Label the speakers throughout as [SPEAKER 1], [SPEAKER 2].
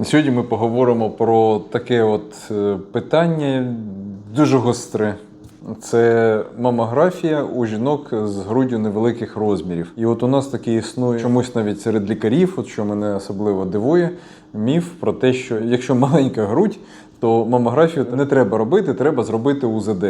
[SPEAKER 1] Сьогодні ми поговоримо про таке от е, питання дуже гостре. Це мамографія у жінок з груддю невеликих розмірів. І от у нас таке існує чомусь навіть серед лікарів, от що мене особливо дивує, міф про те, що якщо маленька грудь, то мамографію не треба робити, треба зробити УЗД.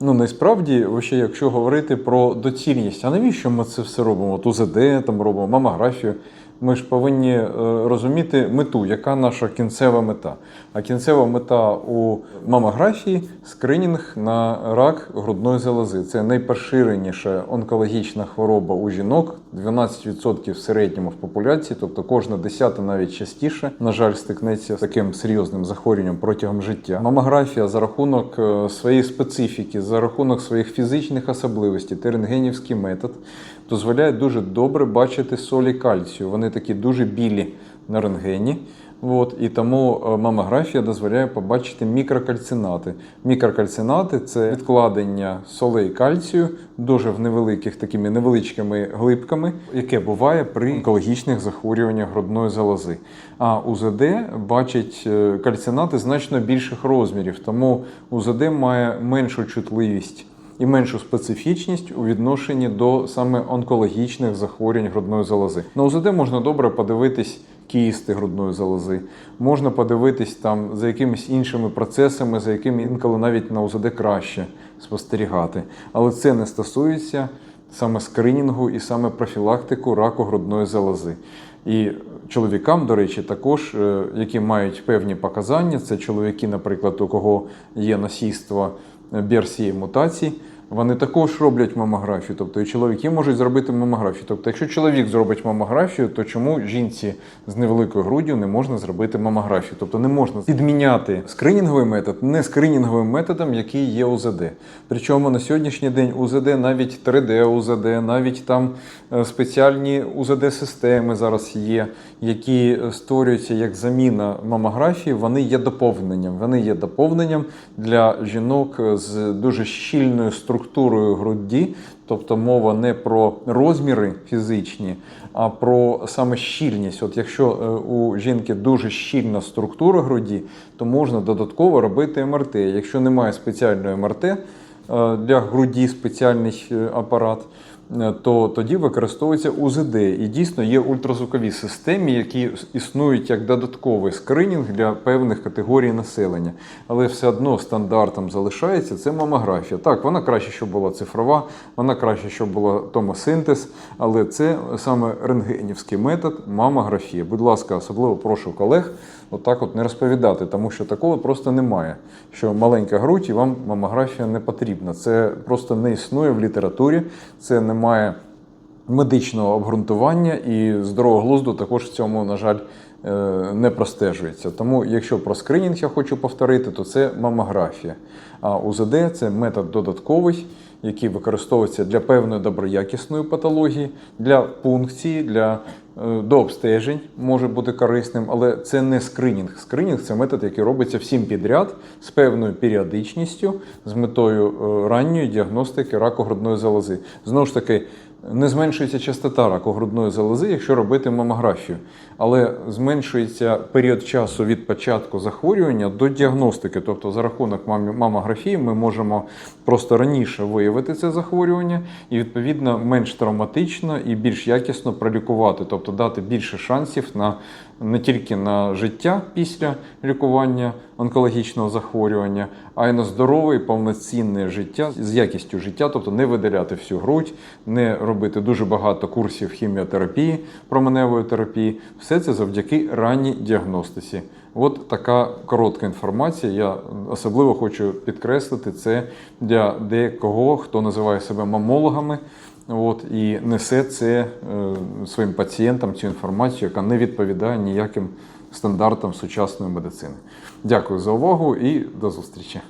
[SPEAKER 1] Ну насправді, якщо говорити про доцільність, а навіщо ми це все робимо? От УЗД там робимо, мамографію. Ми ж повинні е, розуміти мету, яка наша кінцева мета. А кінцева мета у мамографії скринінг на рак грудної залози. Це найпоширеніша онкологічна хвороба у жінок, 12% в середньому в популяції, тобто кожна десята навіть частіше, на жаль, стикнеться з таким серйозним захворюванням протягом життя. Мамографія за рахунок е, своєї специфіки, за рахунок своїх фізичних особливостей, терентгенівський метод дозволяє дуже добре бачити солі кальцію. Вони такі дуже білі на рентгені. От, і тому е, мамографія дозволяє побачити мікрокальцинати. Мікрокальцинати це відкладення солей кальцію дуже в невеликих такими невеличкими глибками, яке буває при онкологічних захворюваннях грудної залози. А УЗД бачить е, кальцинати значно більших розмірів, тому УЗД має меншу чутливість і меншу специфічність у відношенні до саме онкологічних захворювань грудної залози. На УЗД можна добре подивитись кісти грудної залози, можна подивитись там за якимись іншими процесами, за якими інколи навіть на УЗД краще спостерігати. Але це не стосується саме скринінгу і саме профілактику раку грудної залози. І чоловікам, до речі, також, е, які мають певні показання, це чоловіки, наприклад, у кого є насійство BRCA мутацій, вони також роблять мамографію. Тобто і чоловіки можуть зробити мамографію. Тобто, якщо чоловік зробить мамографію, то чому жінці з невеликою груддю не можна зробити мамографію? Тобто не можна підміняти скринінговий метод не скринінговим методом, який є УЗД. Причому на сьогоднішній день УЗД, навіть 3D УЗД, навіть там е, спеціальні УЗД-системи зараз є, які створюються як заміна мамографії, вони є доповненням. Вони є доповненням для жінок з дуже щільною структурою грудді, тобто мова не про розміри фізичні, а про саме щільність. От якщо е, у жінки дуже щільна структура груді, то можна додатково робити МРТ. Якщо немає спеціальної МРТ е, для груді спеціальний е, апарат. Е, То тоді використовується УЗД. І дійсно є ультразвукові системи, які існують як додатковий скринінг для певних категорій населення. Але все одно стандартом залишається це мамографія. Так, вона краще, щоб була цифрова, вона краще, щоб була томосинтез, але це саме рентгенівський метод мамографія. Будь ласка, особливо прошу колег отак от не розповідати, тому що такого просто немає. Що маленька грудь і вам мамографія не потрібна. Це просто не існує в літературі, це не має медичного обґрунтування і здорового глузду також в цьому, на жаль, е, не простежується. Тому, якщо про скринінг я хочу повторити, то це мамографія. А УЗД це метод додатковий, який використовується для певної доброякісної патології, для пункції, для до обстежень може бути корисним, але це не скринінг. Скринінг це метод, який робиться всім підряд з певною періодичністю, з метою е, ранньої діагностики раку грудної залози. Знову ж таки, не зменшується частота раку грудної залози, якщо робити мамографію, але зменшується період часу від початку захворювання до діагностики. Тобто, за рахунок мамографії ми можемо просто раніше виявити це захворювання і відповідно менш травматично і більш якісно пролікувати, тобто дати більше шансів на не тільки на життя після лікування онкологічного захворювання, а й на здорове і повноцінне життя з якістю життя, тобто не видаляти всю грудь, не робити дуже багато курсів хіміотерапії, променевої терапії. Все це завдяки ранній діагностиці. От така коротка інформація. Я особливо хочу підкреслити це для декого, хто називає себе мамологами. От, і несе це е, своїм пацієнтам цю інформацію, яка не відповідає ніяким стандартам сучасної медицини. Дякую за увагу і до зустрічі.